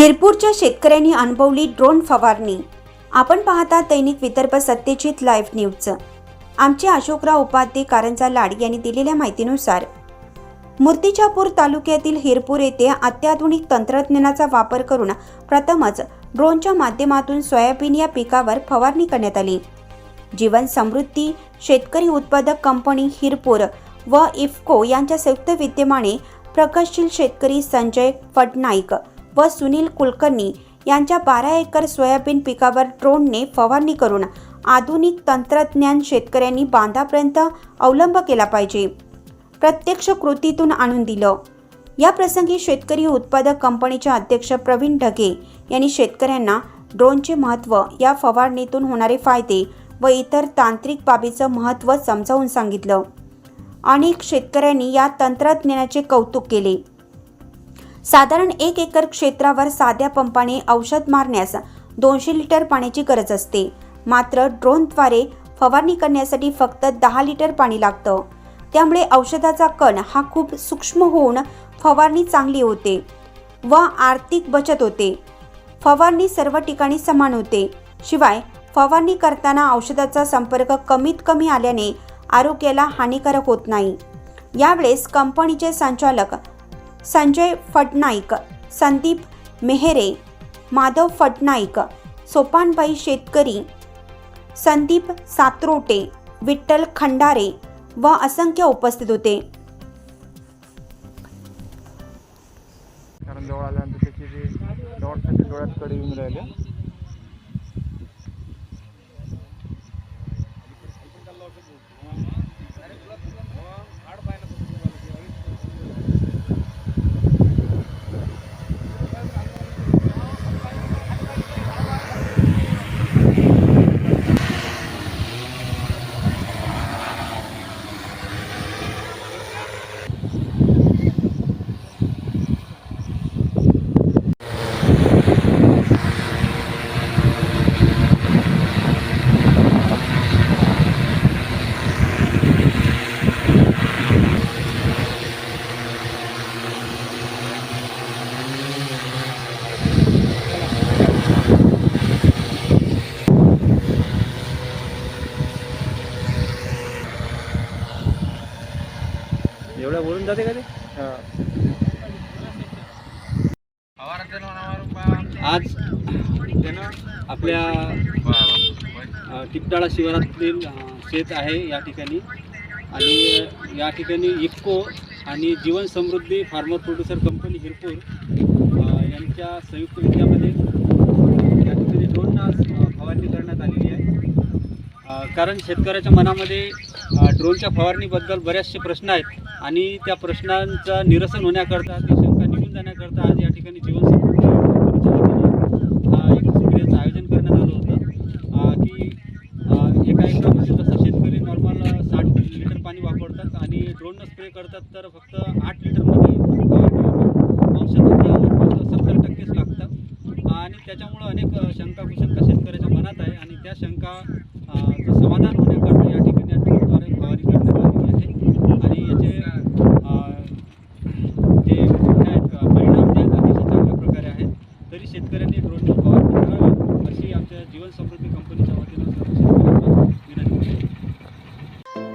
हिरपूरच्या शेतकऱ्यांनी अनुभवली ड्रोन फवारणी. आपण पाहता दैनिक विदर्भ सत्यजित लाईव्ह न्यूजचं आमचे अशोकराव उपाध्ये कारंजा लाड यांनी दिलेल्या माहितीनुसार मूर्तिजापूर तालुक्यातील हिरपूर येथे अत्याधुनिक तंत्रज्ञानाचा वापर करून प्रथमच ड्रोनच्या माध्यमातून सोयाबीन या पिकावर फवारणी करण्यात आली. जीवन समृद्धी शेतकरी उत्पादक कंपनी हिरपूर व इफ्को यांच्या संयुक्त विद्यमाने प्रगतशील शेतकरी संजय फडनाईक व सुनील कुलकर्णी यांच्या बारा एकर सोयाबीन पिकावर ड्रोनने फवारणी करून आधुनिक तंत्रज्ञान शेतकऱ्यांनी बांधापर्यंत अवलंब केला पाहिजे. प्रत्यक्ष कृतीतून आणून दिलं. या प्रसंगी शेतकरी उत्पादक कंपनीचे अध्यक्ष प्रवीण ढगे यांनी शेतकऱ्यांना ड्रोनचे महत्त्व या फवारणीतून होणारे फायदे व इतर तांत्रिक बाबीचं महत्त्व समजावून सांगितलं. अनेक शेतकऱ्यांनी या तंत्रज्ञानाचे कौतुक केले. साधारण एक एकर क्षेत्रावर साध्या पंपाने औषध मारण्यास दोनशे लिटर पाण्याची गरज असते. मात्र ड्रोनद्वारे फवारणी करण्यासाठी फक्त दहा लिटर पाणी लागतं. त्यामुळे औषधाचा कण हा खूप सूक्ष्म होऊन फवारणी चांगली होते व आर्थिक बचत होते. फवारणी सर्व ठिकाणी समान होते. शिवाय फवारणी करताना औषधाचा संपर्क कमीत कमी आल्याने आरोग्याला हानिकारक होत नाही. यावेळेस कंपनीचे संचालक संजय फटनाईक संदीप मेहरे माधव फटनाईक सोपानबाई शेतकरी संदीप सातरोटे विठ्ठल खंडारे व असंख्य उपस्थित होते. कारण जवळ आल्यानंतर त्याची जी डॉट त्याच्या डोळ्यात कडे येऊन राहिले. जाते का ते? आज त्यानं आपल्या टिपटाळा शिवारातील शेत आहे या ठिकाणी. आणि या ठिकाणी इफको आणि Jeevan Samruddhi farmer producer company Hirpur यांच्या संयुक्त विद्यामध्ये या ठिकाणी दोन आज फवारणी करण्यात आलेली आहे. कारण शेतकऱ्याच्या मनामध्ये ड्रोनच्या फवारणीबद्दल बरेचसे प्रश्न आहेत आणि त्या प्रश्नांचं निरसन होण्याकरता ती शंका निघून जाण्याकरता आज या ठिकाणी जीवन एक शिबिराचं आयोजन करण्यात आलं होतं. की एका एकरामध्ये जसं शेतकरी नॉर्मल साठ लिटर पाणी वापरतात आणि ड्रोननं स्प्रे करतात तर फक्त आठ लिटरमध्ये औषध सत्तर टक्केच लागतात आणि त्याच्यामुळं अनेक शंका कुशंका शेतकऱ्याच्या मनात आहे आणि त्या शंका समाधान होण्याकरता या ठिकाणी आज ड्रोनद्वारे फवारणी करण्यात आलेली आहे आणि याचे अ, जे काय आहेत, अ, परिणाम जे आहेत अतिशय चांगल्या प्रकारे आहेत तरी शेतकऱ्यांनी ड्रोनची फवारणी करावी अशी आमच्या जीवन समृद्धी कंपनीच्या वतीनं सर्व शेतकऱ्यांना विनंती आहे